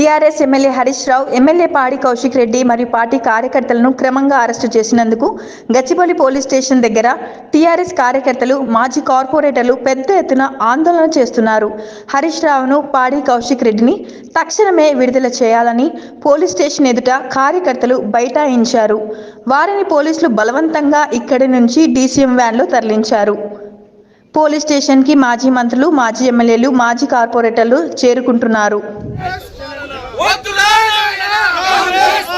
TRS MLA Harish Rao MLA Padi Kaushik Reddy మరియు party కార్యకర్తలను క్రమంగా అరెస్టు చేసినందుకు గచ్చిబౌలి పోలీస్ స్టేషన్ దగ్గర టీఆర్ఎస్ కార్యకర్తలు మాజీ కార్పొరేటర్లు పెద్ద ఎత్తున ఆందోళన చేస్తున్నారు. హరీష్ రావును పాడి కౌశిక్ రెడ్డిని తక్షణమే విడుదల చేయాలని పోలీస్ స్టేషన్ ఎదుట కార్యకర్తలు బైఠాయించారు. వారిని పోలీసులు బలవంతంగా ఇక్కడి నుంచి డీసీఎం వ్యాన్లో తరలించారు. పోలీస్ స్టేషన్కి మాజీ మంత్రులు మాజీ ఎమ్మెల్యేలు మాజీ కార్పొరేటర్లు చేరుకుంటున్నారు. వద్దురా నాయనా కాంగ్రెస్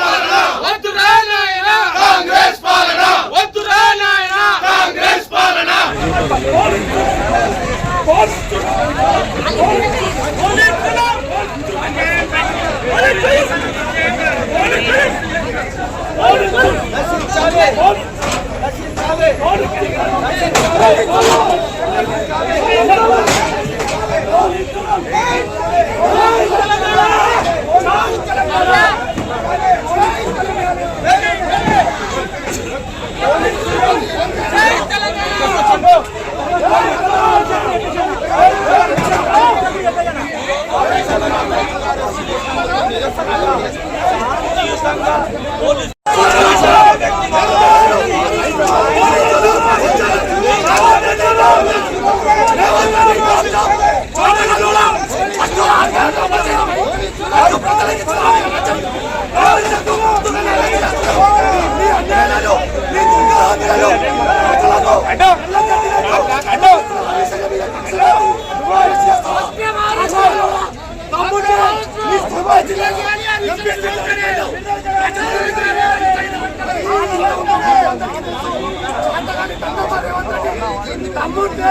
남문대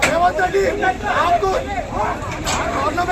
대원들이 안고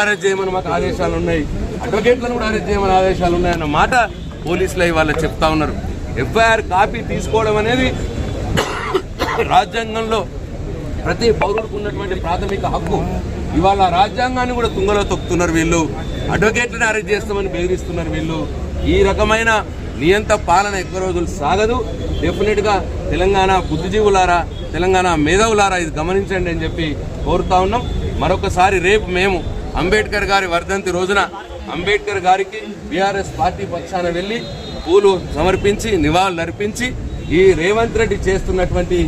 అరెస్ట్ చేయమని మాకు ఆదేశాలు ఉన్నాయి. అడ్వకేట్లను కూడా అరెస్ట్ చేయమని ఆదేశాలు ఉన్నాయన్న మాట పోలీసులు ఇవాళ చెప్తా ఉన్నారు. ఎఫ్ఐఆర్ కాపీ తీసుకోవడం అనేది రాజ్యాంగంలో ప్రతి పౌరుడికి ఉన్నటువంటి ప్రాథమిక హక్కు. ఇవాళ రాజ్యాంగాన్ని కూడా తుంగలో తొక్కుతున్నారు వీళ్ళు. అడ్వకేట్లను అరెస్ట్ చేస్తామని బెదిరిస్తున్నారు వీళ్ళు. ఈ రకమైన నియంత పాలన ఎక్కువ రోజులు సాగదు. డెఫినెట్గా తెలంగాణ బుద్ధిజీవులారా తెలంగాణ మేధావులారా ఇది గమనించండి అని చెప్పి కోరుతా ఉన్నాం. మరొకసారి రేపు మేము అంబేద్కర్ గారి వర్ధంతి రోజున అంబేద్కర్ గారికి బీఆర్ఎస్ పార్టీ పక్షాన వెళ్ళి పూలు సమర్పించి నివాళులు అర్పించి ఈ రేవంత్ రెడ్డి చేస్తున్నటువంటి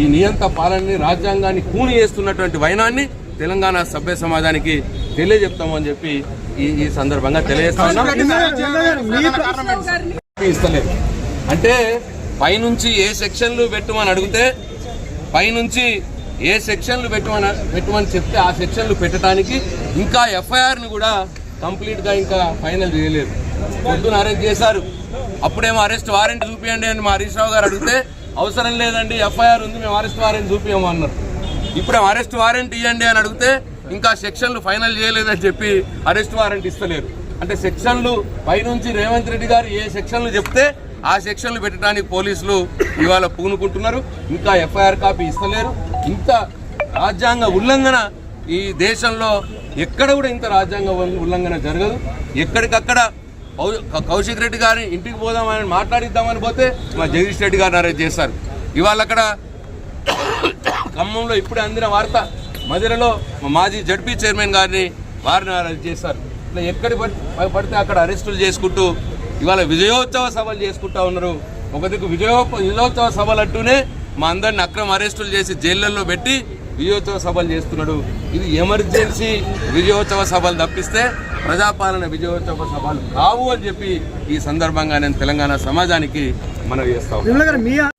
ఈ నియంత పాలనని రాజ్యాంగాన్ని కూని చేస్తున్నటువంటి వైనాన్ని తెలంగాణ సభ్య సమాజానికి తెలియజెప్తామని చెప్పి ఈ ఈ సందర్భంగా తెలియజేస్తా ఉన్నాం. ఇస్తలేదు. అంటే పైనుంచి ఏ సెక్షన్లు పెట్టమని అడిగితే పైనుంచి ఏ సెక్షన్లు పెట్టమని పెట్టమని చెప్తే ఆ సెక్షన్లు పెట్టడానికి ఇంకా ఎఫ్ఐఆర్ని కూడా కంప్లీట్గా ఇంకా ఫైనల్ చేయలేదు. పొద్దున అరెస్ట్ చేశారు. అప్పుడేమో అరెస్ట్ వారెంట్ చూపించండి అని మా హరీష్ గారు అడిగితే అవసరం లేదండి ఎఫ్ఐఆర్ ఉంది మేము అరెస్ట్ వారెంట్ చూపించమన్నారు ఇప్పుడేమో అరెస్ట్ వారెంట్ ఇవ్వండి అని అడిగితే ఇంకా సెక్షన్లు ఫైనల్ చేయలేదని చెప్పి అరెస్ట్ వారెంట్ ఇస్తలేరు. అంటే సెక్షన్లు పైనుంచి రేవంత్ రెడ్డి గారు ఏ సెక్షన్లు చెప్తే ఆ సెక్షన్లు పెట్టడానికి పోలీసులు ఇవాళ పూనుకుంటున్నారు. ఇంకా ఎఫ్ఐఆర్ కాపీ ఇస్తలేరు. ఇంత రాజ్యాంగ ఉల్లంఘన ఈ దేశంలో ఎక్కడ కూడా ఇంత రాజ్యాంగ ఉల్లంఘన జరగదు. ఎక్కడికక్కడ కౌశిక్ రెడ్డి గారిని ఇంటికి పోదామని మాట్లాడిద్దామని పోతే మా జగదీష్ రెడ్డి గారిని అరెస్ట్ చేశారు. ఇవాళ అక్కడ ఖమ్మంలో ఇప్పుడే అందిన వార్త మధిరలో మాజీ జడ్పీ చైర్మన్ గారిని వారిని అరెస్ట్ చేశారు. ఇట్లా ఎక్కడి పడి- పడితే అక్కడ అరెస్టులు చేసుకుంటూ ఇవాళ విజయోత్సవ సభలు చేసుకుంటా ఉన్నారు. ఒక దిక్కు విజయో విజయోత్సవ సభలు అంటూనే మా అందరిని అక్రమ అరెస్టులు చేసి జైళ్ళల్లో పెట్టి విజయోత్సవ సభలు చేస్తున్నాడు. ఇది ఎమర్జెన్సీ విజయోత్సవ సభలు తప్పిస్తే ప్రజాపాలన విజయోత్సవ సభలు కావు అని చెప్పి ఈ సందర్భంగా నేను తెలంగాణ సమాజానికి మనవి చేస్తాను